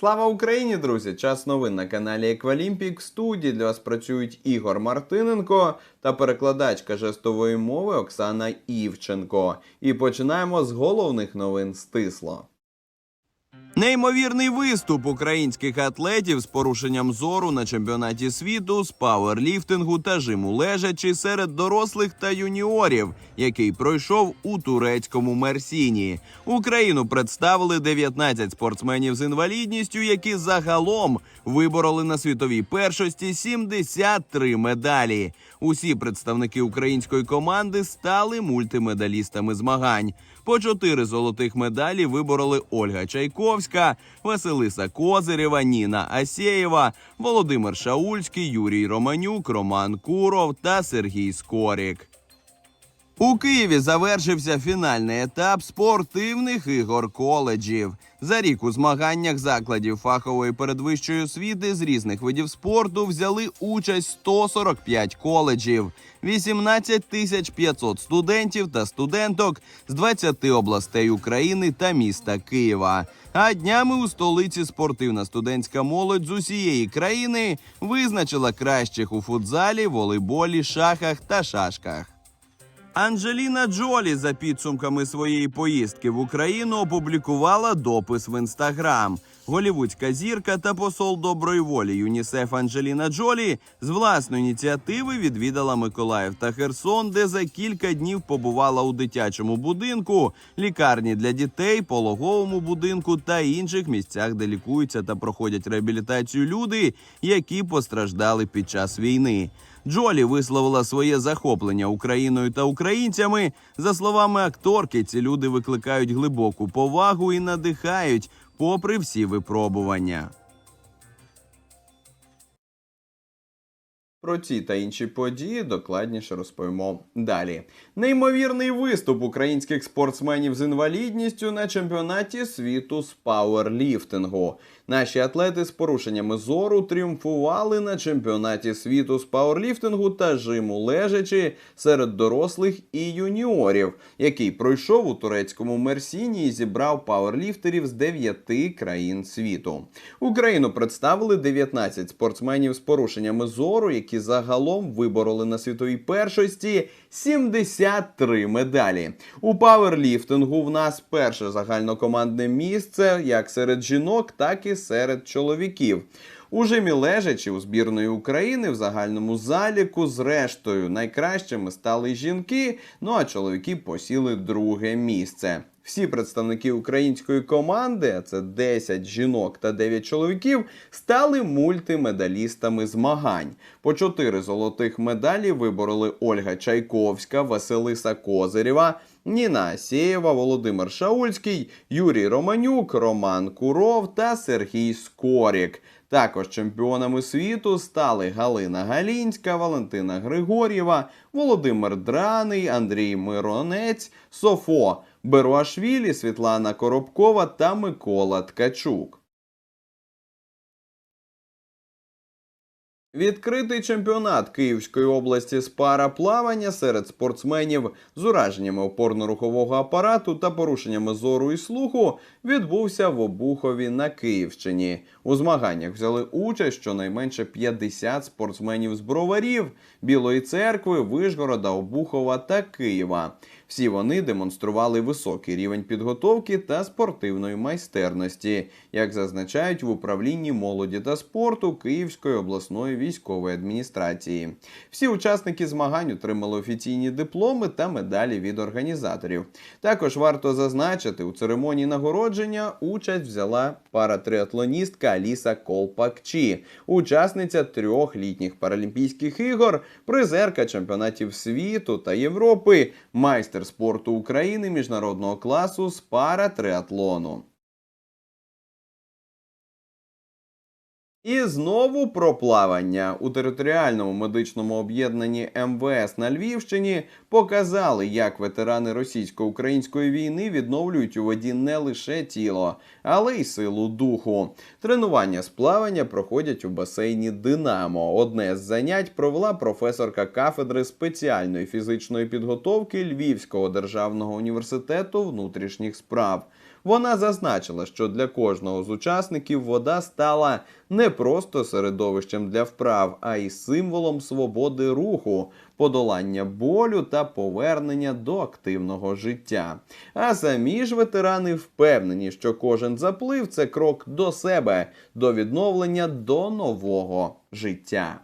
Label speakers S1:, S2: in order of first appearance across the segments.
S1: Слава Україні, друзі! Час новин на каналі Еквалімпік. Студії для вас працюють Ігор Мартиненко та перекладачка жестової мови Оксана Івченко. І починаємо з головних новин стисло. Неймовірний виступ українських атлетів з порушенням зору на чемпіонаті світу з пауерліфтингу та жиму лежачі серед дорослих та юніорів, який пройшов у турецькому Мерсіні. Україну представили 19 спортсменів з інвалідністю, які загалом вибороли на світовій першості 73 медалі. Усі представники української команди стали мультимедалістами змагань. По чотири золотих медалі вибороли Ольга Чайковська, Василиса Козирєва, Ніна Асєєва, Володимир Шаульський, Юрій Романюк, Роман Куров та Сергій Скорік. У Києві завершився фінальний етап спортивних ігор коледжів. За рік у змаганнях закладів фахової передвищої освіти з різних видів спорту взяли участь 145 коледжів, 18 тисяч 500 студентів та студенток з 20 областей України та міста Києва. А днями у столиці спортивна студентська молодь з усієї країни визначила кращих у футзалі, волейболі, шахах та шашках. Анджеліна Джолі за підсумками своєї поїздки в Україну опублікувала допис в інстаграм. Голівудська зірка та посол доброї волі ЮНІСЕФ Анджеліна Джолі з власної ініціативи відвідала Миколаїв та Херсон, де за кілька днів побувала у дитячому будинку, лікарні для дітей, пологовому будинку та інших місцях, де лікуються та проходять реабілітацію люди, які постраждали під час війни. Джолі висловила своє захоплення Україною та українцями. За словами акторки, ці люди викликають глибоку повагу і надихають, попри всі випробування. Про ці та інші події докладніше розповімо далі. Неймовірний виступ українських спортсменів з інвалідністю на чемпіонаті світу з пауерліфтингу. Наші атлети з порушеннями зору тріумфували на чемпіонаті світу з пауерліфтингу та жиму лежачі серед дорослих і юніорів, який пройшов у турецькому Мерсіні і зібрав пауерліфтерів з 9 країн світу. Україну представили 19 спортсменів з порушеннями зору, які загалом вибороли на світовій першості 73 медалі. У пауерліфтингу в нас перше загальнокомандне місце як серед жінок, так і серед чоловіків. У жимі лежачі у збірної України в загальному заліку зрештою, найкращими стали жінки, ну а чоловіки посіли друге місце. Всі представники української команди, це 10 жінок та 9 чоловіків, стали мультимедалістами змагань. По 4 золотих медалі вибороли Ольга Чайковська, Василиса Козирєва, Ніна Асєєва, Володимир Шаульський, Юрій Романюк, Роман Куров та Сергій Скорік. Також чемпіонами світу стали Галина Галінська, Валентина Григор'єва, Володимир Драний, Андрій Миронець, Софо Беруашвілі, Світлана Коробкова та Микола Ткачук. Відкритий чемпіонат Київської області з параплавання серед спортсменів з ураженнями опорно-рухового апарату та порушеннями зору і слуху відбувся в Обухові на Київщині. У змаганнях взяли участь щонайменше 50 спортсменів з броварів, Білої церкви, Вишгорода, Обухова та Києва. Всі вони демонстрували високий рівень підготовки та спортивної майстерності, як зазначають в управлінні молоді та спорту Київської обласної військової адміністрації. Всі учасники змагань отримали офіційні дипломи та медалі від організаторів. Також варто зазначити, у церемонії нагородження участь взяла паратриатлоністка Аліса Колпакчі, учасниця трьох літніх паралімпійських ігор, призерка чемпіонатів світу та Європи, майстер спорту України міжнародного класу з паратриатлону. І знову про плавання у територіальному медичному об'єднанні МВС на Львівщині показали, як ветерани російсько-української війни відновлюють у воді не лише тіло, але й силу духу. Тренування з плавання проходять у басейні Динамо. Одне з занять провела професорка кафедри спеціальної фізичної підготовки Львівського державного університету внутрішніх справ. Вона зазначила, що для кожного з учасників вода стала не просто середовищем для вправ, а й символом свободи руху, подолання болю та повернення до активного життя. А самі ж ветерани впевнені, що кожен заплив це крок до себе, до відновлення до нового життя.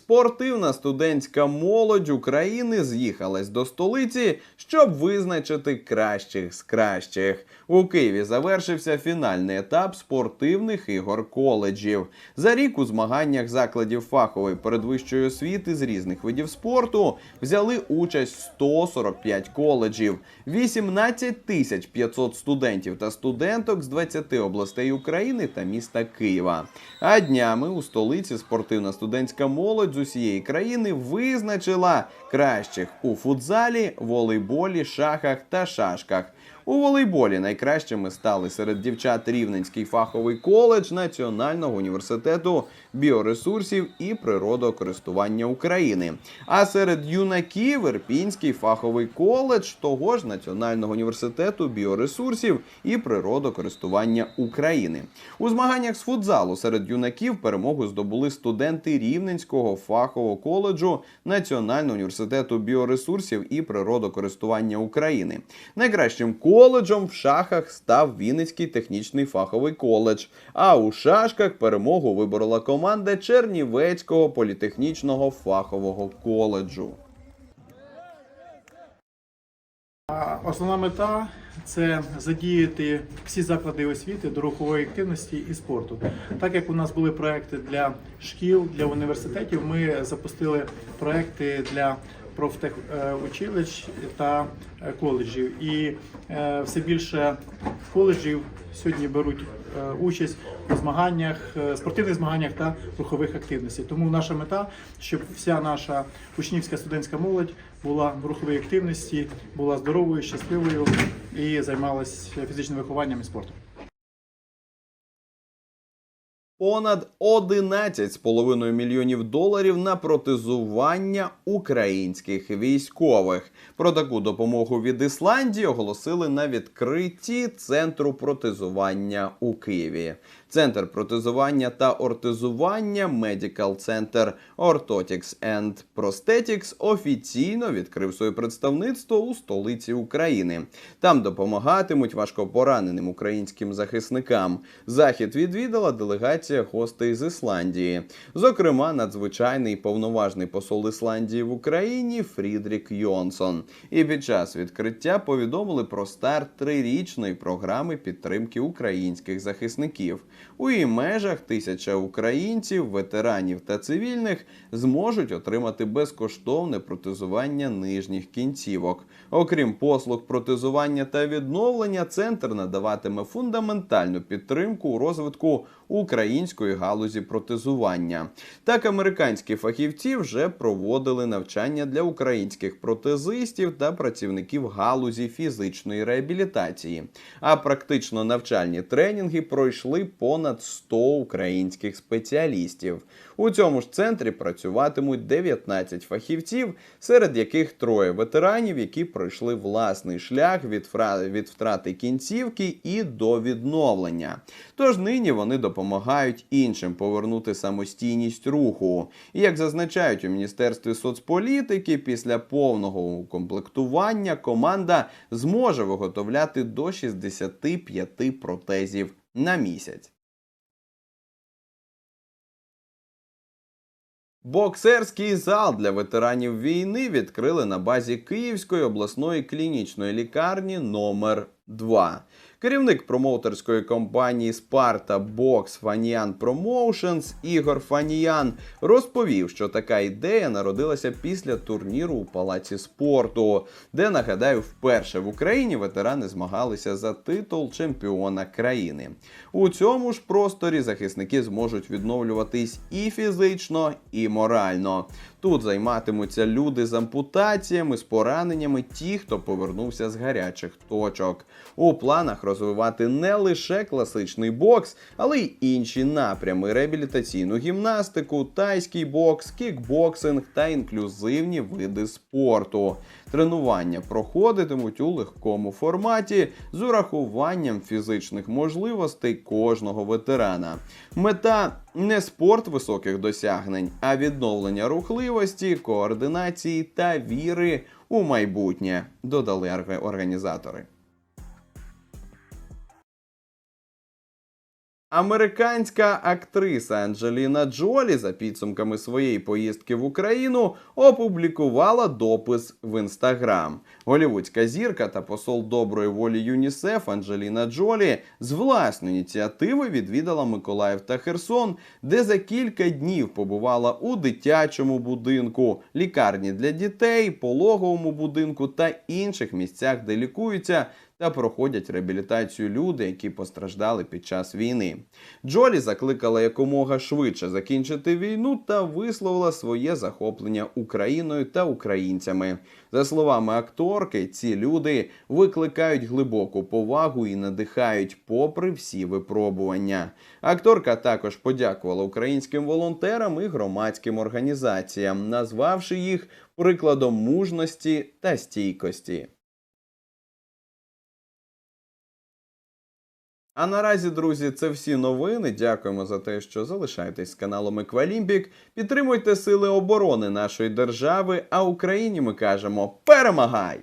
S1: Спортивна студентська молодь України з'їхалась до столиці, щоб визначити кращих з кращих. У Києві завершився фінальний етап спортивних ігор коледжів. За рік у змаганнях закладів фахової передвищої освіти з різних видів спорту взяли участь 145 коледжів, 18 тисяч 500 студентів та студенток з 20 областей України та міста Києва. А днями у столиці спортивна студентська молодь з усієї країни визначила кращих у футзалі, волейболі, шахах та шашках. У волейболі найкращими стали серед дівчат Рівненський фаховий коледж Національного університету біоресурсів і природокористування України. А серед юнаків Ірпінський фаховий коледж того ж Національного університету біоресурсів і природокористування України. У змаганнях з футзалу серед юнаків перемогу здобули студенти Рівненського фахового коледжу Національного університету біоресурсів і природокористування України. Найкращим коледжем в шахах став Вінницький технічний фаховий коледж. А у шашках перемогу виборола команда Чернівецького політехнічного фахового коледжу.
S2: Основна мета це задіяти всі заклади освіти до рухової активності і спорту. Так як у нас були проекти для шкіл, для університетів, ми запустили проекти для профтехучилищ та е, коледжів. І е, все більше коледжів сьогодні беруть е, участь у змаганнях, спортивних змаганнях та рухових активностей. Тому наша мета, щоб вся наша учнівська студентська молодь була в руховій активності, була здоровою, щасливою і займалась фізичним вихованням і спортом.
S1: Понад 11,5 мільйонів доларів на протезування українських військових. Про таку допомогу від Ісландії оголосили на відкритті центру протезування у Києві. Центр протезування та ортезування Medical Center Orthotics and Prosthetics офіційно відкрив своє представництво у столиці України. Там допомагатимуть важкопораненим українським захисникам. Захід відвідала делегація гостей з Ісландії, зокрема, надзвичайний повноважний посол Ісландії в Україні Фрідрік Йонсон. І під час відкриття повідомили про старт трирічної програми підтримки українських захисників. У її межах тисяча українців, ветеранів та цивільних зможуть отримати безкоштовне протезування нижніх кінцівок. Окрім послуг протезування та відновлення, центр надаватиме фундаментальну підтримку у розвитку української галузі протезування. Так, американські фахівці вже проводили навчання для українських протезистів та працівників галузі фізичної реабілітації. А практично навчальні тренінги пройшли понад 100 українських спеціалістів. У цьому ж центрі працюватимуть 19 фахівців, серед яких троє ветеранів, які пройшли власний шлях від, фра... від втрати кінцівки і до відновлення. Тож нині вони допомагають іншим повернути самостійність руху. І як зазначають у міністерстві соцполітики, після повного укомплектування команда зможе виготовляти до 65 протезів на місяць. Боксерський зал для ветеранів війни відкрили на базі Київської обласної клінічної лікарні номер 2. Керівник промоутерської компанії Спарта Бокс Фаніян Промоушенс Ігор Фаніян розповів, що така ідея народилася після турніру у палаці спорту, де нагадаю, вперше в Україні ветерани змагалися за титул чемпіона країни. У цьому ж просторі захисники зможуть відновлюватись і фізично, і морально. Тут займатимуться люди з ампутаціями, з пораненнями, ті, хто повернувся з гарячих точок. У планах розвивати не лише класичний бокс, але й інші напрями: реабілітаційну гімнастику, тайський бокс, кікбоксинг та інклюзивні види спорту. Тренування проходитимуть у легкому форматі з урахуванням фізичних можливостей кожного ветерана. Мета не спорт високих досягнень, а відновлення рухливості, координації та віри у майбутнє, додали організатори. Американська актриса Анджеліна Джолі за підсумками своєї поїздки в Україну опублікувала допис в інстаграм. Голівудська зірка та посол доброї волі ЮНІСЕФ Анджеліна Джолі з власної ініціативи відвідала Миколаїв та Херсон, де за кілька днів побувала у дитячому будинку, лікарні для дітей, пологовому будинку та інших місцях, де лікуються та проходять реабілітацію люди, які постраждали під час війни. Джолі закликала якомога швидше закінчити війну та висловила своє захоплення Україною та українцями. За словами акторки, ці люди викликають глибоку повагу і надихають, попри всі випробування. Акторка також подякувала українським волонтерам і громадським організаціям, назвавши їх прикладом мужності та стійкості. А наразі, друзі, це всі новини. Дякуємо за те, що залишаєтесь з каналом Еквалімбік. Підтримуйте сили оборони нашої держави. А Україні ми кажемо перемагай!